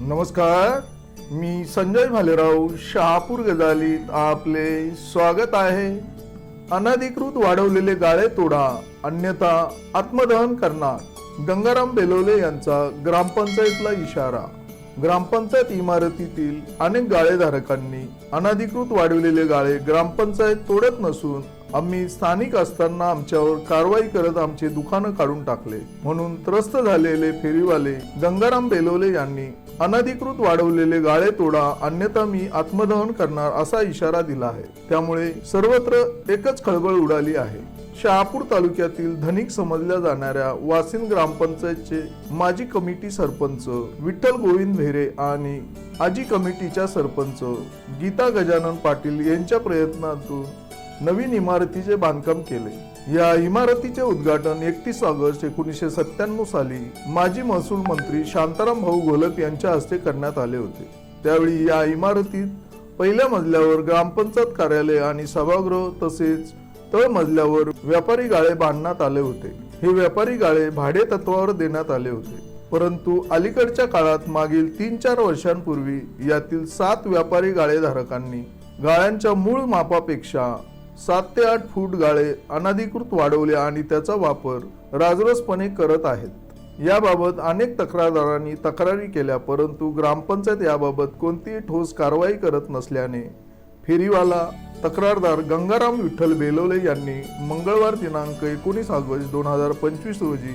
नमस्कार मी संजय भालेराव शहापूर गजालीत आपले स्वागत आहे. अनधिकृत वाढवलेले गाळे तोडा अन्यथा आत्मदहन करणार गंगाराम बेलोले यांचा ग्रामपंचायतला इशारा. ग्रामपंचायत इमारतीतील अनेक गाळेधारकांनी अनधिकृत वाढवलेले गाळे ग्रामपंचायत तोडत नसून आम्ही स्थानिक असताना आमच्यावर कारवाई करत आमचे दुकानं काढून टाकले. म्हणून त्रस्त झालेले फेरीवाले गंगाराम बेलोले यांनी अनधिकृत वाढवलेले गाळे तोडा अन्यथा मी आत्मदहन करणार असा इशारा दिला आहे. त्यामुळे सर्वत्र एकच खळबळ उडाली आहे. शहापूर तालुक्यातील धनिक समजल्या जाणाऱ्या वासिन ग्रामपंचायतचे माजी कमिटी सरपंच विठ्ठल गोविंद भेरे आणि आजी कमिटीच्या सरपंच गीता गजानन पाटील यांच्या प्रयत्नातून नवीन इमारतीचे बांधकाम केले. या इमारतीचे उद्घाटन एकतीस ऑगस्ट एकोणीसशे सत्त्याण्णव साली माजी महसूल मंत्री शांताराम भाऊ घोलप यांच्या हस्ते करण्यात आले होते. त्यावेळी या इमारतीत पहिल्या मजल्यावर ग्रामपंचायत कार्यालय आणि सभागृह तसेच तळ मजल्यावर व्यापारी गाळे बांधण्यात आले होते. हे व्यापारी गाळे भाडे तत्वावर देण्यात आले होते. परंतु अलीकडच्या काळात मागील तीन चार वर्षांपूर्वी यातील सात व्यापारी गाळेधारकांनी गाळ्यांच्या मूळ मापापेक्षा सात ते आठ फूट गाळे अनधिकृत वाढवले आणि त्याचा वापर राजरोसपणे करत आहेत. याबाबत अनेक तक्रारदारांनी तक्रारी केल्या परंतु ग्रामपंचायत याबाबत कोणतीही ठोस कारवाई करत नसल्याने फेरीवाला तक्रारदार गंगाराम विठ्ठल बेलोले यांनी मंगळवार दिनांक एकोणीस ऑगस्ट दोन हजार पंचवीस रोजी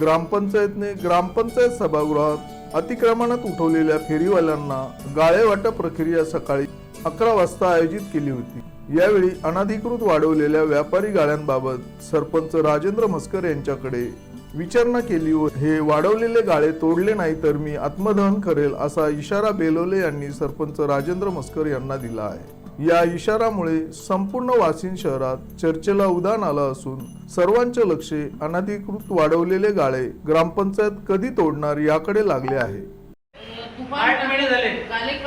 ग्रामपंचायतने ग्रामपंचायत सभागृहात अतिक्रमणात उठवलेल्या फेरीवाल्यांना गाळे वाटप प्रक्रिया सकाळी अकरा वाजता आयोजित केली होती. यावेळी अनधिकृत वाढवलेल्या व्यापारी गाळ्यांबाबत सरपंच राजेंद्र मस्कर यांच्याकडे विचारणा केली व हे वाढवलेले गाळे तोडले नाही तर मी आत्मदहन करेल असा इशारा बेलोले यांनी सरपंच राजेंद्र मस्कर यांना दिला आहे. या इशारामुळे संपूर्ण वाशिम शहरात चर्चेला उदान आलं असून सर्वांचे लक्ष अनधिकृत वाढवलेले गाळे ग्रामपंचायत कधी तोडणार याकडे लागले आहे.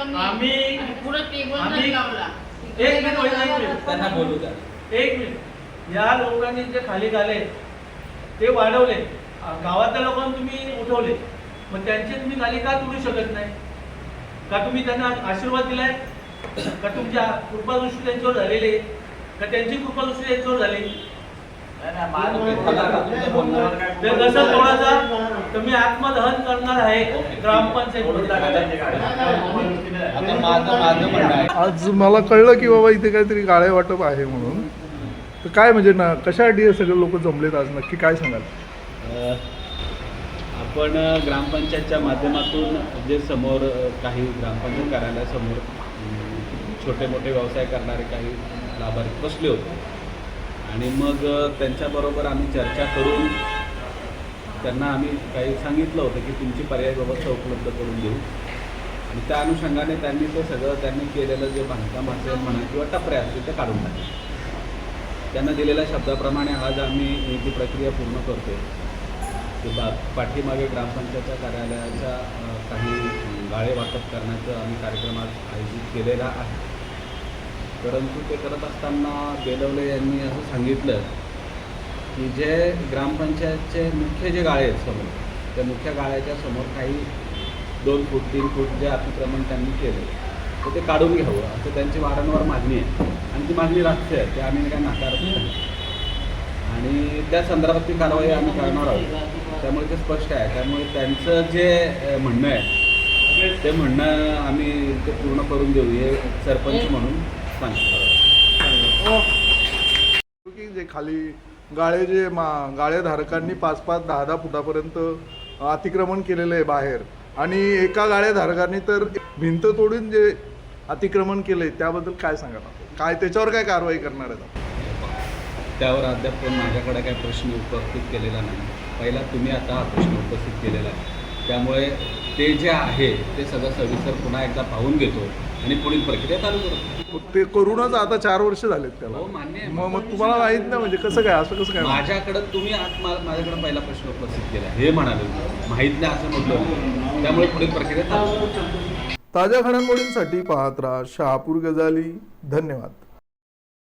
आम्ही- पुढे टेबल आम्ही- नाही लावला. एक मिनिट वहिनी, एक मिनिट. त्यांना बोलू द्या. एक मिनिट. या लोकांनी जे खाली झाले ते वाढवले. गावातल्या लोकांना तुम्ही उठवले. मग त्यांचे तुम्ही खाली का तोडू शकत नाही? का तुम्ही त्यांना आशीर्वाद दिलाय? का तुमच्या कृपादृष्टी त्यांच्यावर झालेली आहे? का त्यांची कृपादृष्टी त्यांच्यावर झाली? ते कसं तुम्ही आत्मदहन करणार आहे ग्रामपंचायत आज मला कळलं की बाबा इथे काहीतरी गाळे वाटप आहे म्हणून. तर काय म्हणजे ना कशासाठी हे सगळे लोक जमलेत आज? नक्की काय सांगाल? आपण ग्रामपंचायतच्या माध्यमातून जे समोर काही ग्रामपंचायत कार्यालयासमोर छोटे मोठे व्यवसाय करणारे काही लाभार्थी बसले होते. आणि मग त्यांच्याबरोबर आम्ही चर्चा करून त्यांना आम्ही काही सांगितलं होतं की तुमची पर्याय व्यवस्था उपलब्ध करून देऊ. आणि त्या अनुषंगाने त्यांनी ते सगळं त्यांनी केलेलं जे बांधकाम असेल म्हणा किंवा टपऱ्या असतील ते काढून टाकले. त्यांना दिलेल्या शब्दाप्रमाणे आज आम्ही ही जी प्रक्रिया पूर्ण करतो की बा पाठीमागे ग्रामपंचायतच्या कार्यालयाच्या काही गाळे वाटप करण्याचं आम्ही कार्यक्रमात आयोजित केलेला आहे. परंतु ते करत असताना बेलवले यांनी असं सांगितलं की जे ग्रामपंचायतचे मुख्य जे गाळे आहेत समोर त्या मुख्य गाळ्याच्या समोर काही दोन फूट तीन फूट जे अतिक्रमण त्यांनी केले तर ते काढून घ्यावं. असं त्यांची वारंवार मागणी आहे. आणि ती मागणी राहते आहे ते आम्ही काय नाकारत नाही. आणि त्या संदर्भात ती कारवाई आम्ही करणार आहोत. त्यामुळे ते स्पष्ट आहे. त्यामुळे त्यांचं जे म्हणणं आहे ते म्हणणं आम्ही ते पूर्ण करून देऊ. हे सरपंच म्हणून जे खाली गाळे जे मा गाळे धारकांनी पाच पाच दहा दहा फुटापर्यंत अतिक्रमण केलेलं आहे बाहेर आणि एका गाळे धारकांनी तर भिंत तोडून जे अतिक्रमण केलंय त्याबद्दल काय आपण? काय त्याच्यावर काय कारवाई करणार आपण? त्यावर अद्याप पण माझ्याकडे काही प्रश्न उपस्थित केलेला नाही पहिला तुम्ही आता हा प्रश्न उपस्थित केलेला आहे त्यामुळे ते जे आहे ते सगळं सविस्तर पुन्हा एकदा पाहून घेतो आणि पुढील प्रक्रिया चालू करतो ते करूनच आता चार वर्ष झालेत त्याला. हो मान्य. मग मग तुम्हाला माहीत नाही म्हणजे कसं काय असं कसं काय? माझ्याकडं तुम्ही आज माझ्याकडे पहिला प्रश्न उपस्थित केला हे म्हणाले माहीत नाही असं म्हटलं. त्यामुळे पुढील प्रक्रिया चालू ताज्या घडामोडींसाठी पाहत राहा शहापूर गजाली. धन्यवाद.